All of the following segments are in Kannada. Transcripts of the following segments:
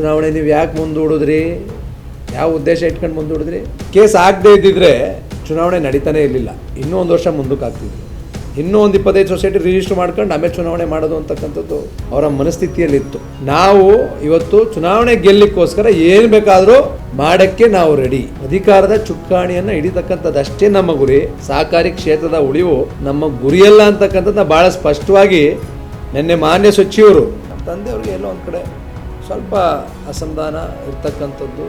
ಚುನಾವಣೆ ನೀವು ಯಾಕೆ ಮುಂದೂಡಿದ್ರಿ? ಯಾವ ಉದ್ದೇಶ ಇಟ್ಕೊಂಡು ಮುಂದೂಡಿದ್ರಿ? ಕೇಸ್ ಆಗದೇ ಇದ್ದಿದ್ರೆ ಚುನಾವಣೆ ನಡೀತಾನೆ ಇರಲಿಲ್ಲ. ಇನ್ನೂ ಒಂದು ವರ್ಷ ಮುಂದಕ್ಕೆ ಆಗ್ತಿದ್ರು ಇನ್ನೂ ಒಂದು ಇಪ್ಪತ್ತೈದು ಸೊಸೈಟಿ ರಿಜಿಸ್ಟರ್ ಮಾಡ್ಕೊಂಡು ಆಮೇಲೆ ಚುನಾವಣೆ ಮಾಡೋದು ಅಂತಕ್ಕಂಥದ್ದು ಅವರ ಮನಸ್ಥಿತಿಯಲ್ಲಿತ್ತು. ನಾವು ಇವತ್ತು ಚುನಾವಣೆ ಗೆಲ್ಲಕ್ಕೋಸ್ಕರ ಏನು ಬೇಕಾದರೂ ಮಾಡೋಕ್ಕೆ ನಾವು ರೆಡಿ ಅಧಿಕಾರದ ಚುಕ್ಕಾಣಿಯನ್ನು ಹಿಡಿತಕ್ಕಂಥದ್ದು ಅಷ್ಟೇ ನಮ್ಮ ಗುರಿ. ಸಹಕಾರಿ ಕ್ಷೇತ್ರದ ಉಳಿವು ನಮ್ಮ ಗುರಿಯಲ್ಲ ಅಂತಕ್ಕಂಥದ್ದು ಭಾಳ ಸ್ಪಷ್ಟವಾಗಿ ನಿನ್ನೆ ಮಾನ್ಯ ಸಚಿವರು, ನಮ್ಮ ತಂದೆಯವ್ರಿಗೆ ಎಲ್ಲೋ ಒಂದು ಕಡೆ ಸ್ವಲ್ಪ ಅಸಮಾಧಾನ ಇರ್ತಕ್ಕಂಥದ್ದು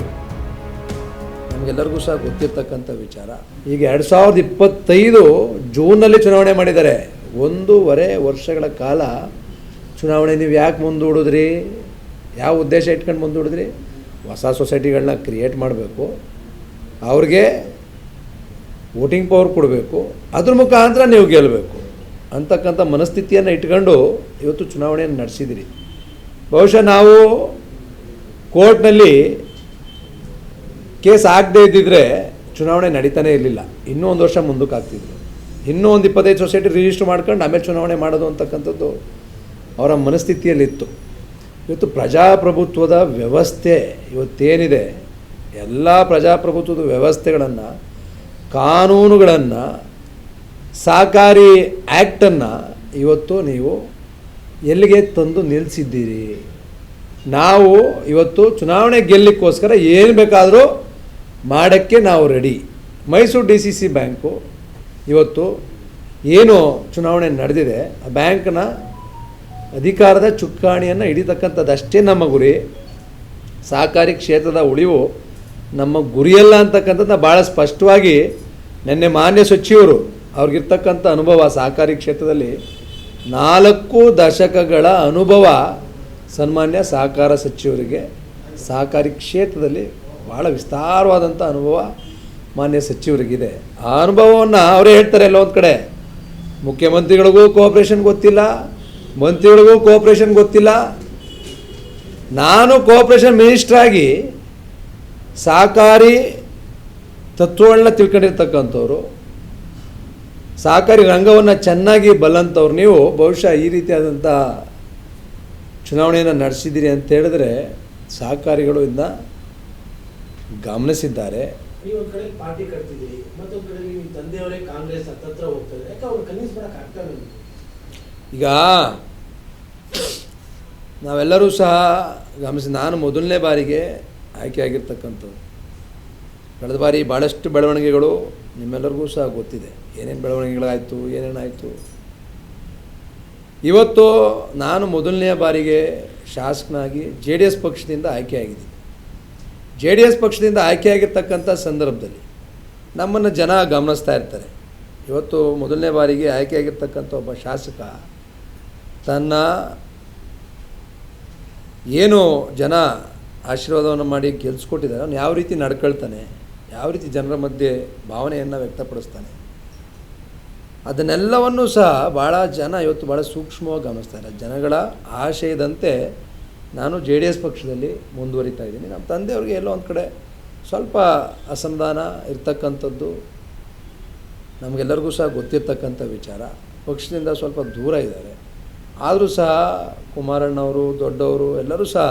ನಮಗೆಲ್ಲರಿಗೂ ಸಹ ಗೊತ್ತಿರ್ತಕ್ಕಂಥ ವಿಚಾರ. ಈಗ ಎರಡು ಸಾವಿರದ ಇಪ್ಪತ್ತೈದು ಜೂನಲ್ಲಿ ಚುನಾವಣೆ ಮಾಡಿದ್ದಾರೆ. ಒಂದೂವರೆ ವರ್ಷಗಳ ಕಾಲ ಚುನಾವಣೆ ನೀವು ಯಾಕೆ ಮುಂದೂಡಿದ್ರಿ? ಯಾವ ಉದ್ದೇಶ ಇಟ್ಕೊಂಡು ಮುಂದೂಡಿದ್ರಿ? ಹೊಸ ಸೊಸೈಟಿಗಳನ್ನ ಕ್ರಿಯೇಟ್ ಮಾಡಬೇಕು. ಅವ್ರಿಗೆ ವೋಟಿಂಗ್ ಪವರ್ ಕೊಡಬೇಕು. ಅದ್ರ ಮುಖಾಂತರ ನೀವು ಗೆಲ್ಲಬೇಕು ಅಂತಕ್ಕಂಥ ಮನಸ್ಥಿತಿಯನ್ನು ಇಟ್ಕೊಂಡು ಇವತ್ತು ಚುನಾವಣೆಯನ್ನು ನಡೆಸಿದಿರಿ. ಬಹುಶಃ ನಾವು ಕೋರ್ಟ್ನಲ್ಲಿ ಕೇಸ್ ಆಗದೇ ಇದ್ದಿದ್ರೆ ಚುನಾವಣೆ ನಡೀತಾನೆ ಇರಲಿಲ್ಲ. ಇನ್ನೂ ಒಂದು ವರ್ಷ ಮುಂದಕ್ಕೆ ಆಗ್ತಿದ್ರು ಇನ್ನೂ ಒಂದು ಇಪ್ಪತ್ತೈದು ಸೊಸೈಟಿ ರಿಜಿಸ್ಟರ್ ಮಾಡ್ಕೊಂಡು ಆಮೇಲೆ ಚುನಾವಣೆ ಮಾಡೋದು ಅಂತಕ್ಕಂಥದ್ದು ಅವರ ಮನಸ್ಥಿತಿಯಲ್ಲಿತ್ತು. ಇವತ್ತು ಪ್ರಜಾಪ್ರಭುತ್ವದ ವ್ಯವಸ್ಥೆ ಇವತ್ತೇನಿದೆ, ಎಲ್ಲ ಪ್ರಜಾಪ್ರಭುತ್ವದ ವ್ಯವಸ್ಥೆಗಳನ್ನು, ಕಾನೂನುಗಳನ್ನು, ಸಹಕಾರಿ ಆ್ಯಕ್ಟನ್ನು ಇವತ್ತು ನೀವು ಎಲ್ಲಿಗೆ ತಂದು ನಿಲ್ಲಿಸಿದ್ದೀರಿ ನಾವು ಇವತ್ತು ಚುನಾವಣೆ ಗೆಲ್ಲಕ್ಕೋಸ್ಕರ ಏನು ಬೇಕಾದರೂ ಮಾಡೋಕ್ಕೆ ನಾವು ready. Mysuru D C C bank ಇವತ್ತು ಏನು ಚುನಾವಣೆ ನಡೆದಿದೆ, ಆ ಬ್ಯಾಂಕ್ನ ಅಧಿಕಾರದ ಚುಕ್ಕಾಣಿಯನ್ನು ಹಿಡಿತಕ್ಕಂಥದ್ದಷ್ಟೇ ನಮ್ಮ ಗುರಿ. ಸಹಕಾರಿ ಕ್ಷೇತ್ರದ ಉಳಿವು ನಮ್ಮ ಗುರಿಯಲ್ಲ ಅಂತಕ್ಕಂಥದ್ದು ಭಾಳ ಸ್ಪಷ್ಟವಾಗಿ ನಿನ್ನೆ ಮಾನ್ಯ ಸಚಿವರು ಅವ್ರಿಗಿರ್ತಕ್ಕಂಥ ಅನುಭವ ಸಹಕಾರಿ ಕ್ಷೇತ್ರದಲ್ಲಿ ನಾಲ್ಕು ದಶಕಗಳ ಅನುಭವ ಸನ್ಮಾನ್ಯ ಸಹಕಾರ ಸಚಿವರಿಗೆ. ಸಹಕಾರಿ ಕ್ಷೇತ್ರದಲ್ಲಿ ಭಾಳ ವಿಸ್ತಾರವಾದಂಥ ಅನುಭವ ಮಾನ್ಯ ಸಚಿವರಿಗಿದೆ. ಆ ಅನುಭವವನ್ನು ಅವರೇ ಹೇಳ್ತಾರೆ ಎಲ್ಲ ಒಂದು ಕಡೆ. ಮುಖ್ಯಮಂತ್ರಿಗಳಿಗೂ ಕೋಆಪ್ರೇಷನ್ ಗೊತ್ತಿಲ್ಲ, ಮಂತ್ರಿಗಳಿಗೂ ಕೋಆಪ್ರೇಷನ್ ಗೊತ್ತಿಲ್ಲ. ನಾನು ಕೋಆಪ್ರೇಷನ್ ಮಿನಿಸ್ಟ್ರಾಗಿ ಸಹಕಾರಿ ತತ್ವಗಳನ್ನ ತಿಳ್ಕೊಂಡಿರ್ತಕ್ಕಂಥವ್ರು ಸಹಕಾರಿ ರಂಗವನ್ನು ಚೆನ್ನಾಗಿ ಬಲ್ಲಂಥವ್ರು ನೀವು ಬಹುಶಃ ಈ ರೀತಿಯಾದಂಥ ಚುನಾವಣೆಯನ್ನು ನಡೆಸಿದ್ದೀರಿ ಅಂತ ಹೇಳಿದ್ರೆ ಸಹಕಾರಿಗಳು ಇದನ್ನ ಗಮನಿಸಿದ್ದಾರೆ. ಈಗ ನಾವೆಲ್ಲರೂ ಸಹ ಗಮನಿಸಿ ನಾನು ಮೊದಲನೇ ಬಾರಿಗೆ ಆಯ್ಕೆ ಆಗಿರ್ತಕ್ಕಂಥವ್ರು ಕಳೆದ ಬಾರಿ ಭಾಳಷ್ಟು ಬೆಳವಣಿಗೆಗಳು ನಿಮ್ಮೆಲ್ಲರಿಗೂ ಸಹ ಗೊತ್ತಿದೆ. ಏನೇನು ಬೆಳವಣಿಗೆಗಳಾಯಿತು, ಏನೇನಾಯಿತು. ಇವತ್ತು ನಾನು ಮೊದಲನೇ ಬಾರಿಗೆ ಶಾಸಕನಾಗಿ ಜೆ ಡಿ ಎಸ್ ಪಕ್ಷದಿಂದ ಆಯ್ಕೆಯಾಗಿದ್ದೀನಿ. ಜೆ ಡಿ ಎಸ್ ಪಕ್ಷದಿಂದ ಆಯ್ಕೆಯಾಗಿರ್ತಕ್ಕಂಥ ಸಂದರ್ಭದಲ್ಲಿ ನಮ್ಮನ್ನು ಜನ ಗಮನಿಸ್ತಾ ಇರ್ತಾರೆ. ಇವತ್ತು ಮೊದಲನೇ ಬಾರಿಗೆ ಆಯ್ಕೆಯಾಗಿರ್ತಕ್ಕಂಥ ಒಬ್ಬ ಶಾಸಕ ತನ್ನ ಏನು ಜನ ಆಶೀರ್ವಾದವನ್ನು ಮಾಡಿ ಗೆಲ್ಸ್ಕೊಟ್ಟಿದ್ದಾರೆ, ಅವನು ಯಾವ ರೀತಿ ನಡ್ಕೊಳ್ತಾನೆ ಯಾವ ರೀತಿ ಜನರ ಮಧ್ಯೆ ಭಾವನೆಯನ್ನು ವ್ಯಕ್ತಪಡಿಸ್ತಾನೆ? ಅದನ್ನೆಲ್ಲವನ್ನೂ ಸಹ ಭಾಳ ಜನ ಇವತ್ತು ಭಾಳ ಸೂಕ್ಷ್ಮವಾಗಿ ಗಮನಿಸ್ತಾರೆ ಜನಗಳ ಆಶಯದಂತೆ ನಾನು ಜೆ ಡಿ ಎಸ್ ಪಕ್ಷದಲ್ಲಿ ಮುಂದುವರಿತಾ ಇದ್ದೀನಿ. ನಮ್ಮ ತಂದೆಯವ್ರಿಗೆ ಎಲ್ಲೋ ಒಂದು ಕಡೆ ಸ್ವಲ್ಪ ಅಸಮಾಧಾನ ಇರ್ತಕ್ಕಂಥದ್ದು ನಮಗೆಲ್ಲರಿಗೂ ಸಹ ಗೊತ್ತಿರ್ತಕ್ಕಂಥ ವಿಚಾರ. ಪಕ್ಷದಿಂದ ಸ್ವಲ್ಪ ದೂರ ಇದ್ದಾರೆ. ಆದರೂ ಸಹ ಕುಮಾರಣ್ಣವರು, ದೊಡ್ಡವರು ಎಲ್ಲರೂ ಸಹ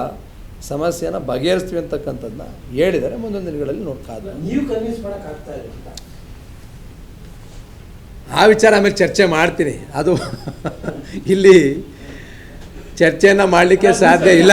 ಸಮಸ್ಯೆನ ಬಗೆಹರಿಸ್ತೀವಿ ಅಂತಕ್ಕಂಥದ್ದನ್ನ ಹೇಳಿದರೆ ಮುಂದೊಂದು ದಿನಗಳಲ್ಲಿ ನೋಡ್ಕಾದ ನೀವು ಕನ್ವಿನ್ಸ್ ಮಾಡೋಕ್ಕಾಗ್ತಾ ಆಗ್ತಾ ಇಲ್ಲ ಆ ವಿಚಾರ ಆಮೇಲೆ ಚರ್ಚೆ ಮಾಡ್ತೀನಿ. ಅದು ಇಲ್ಲಿ ಚರ್ಚೆಯನ್ನು ಮಾಡಲಿಕ್ಕೆ ಸಾಧ್ಯ ಇಲ್ಲ.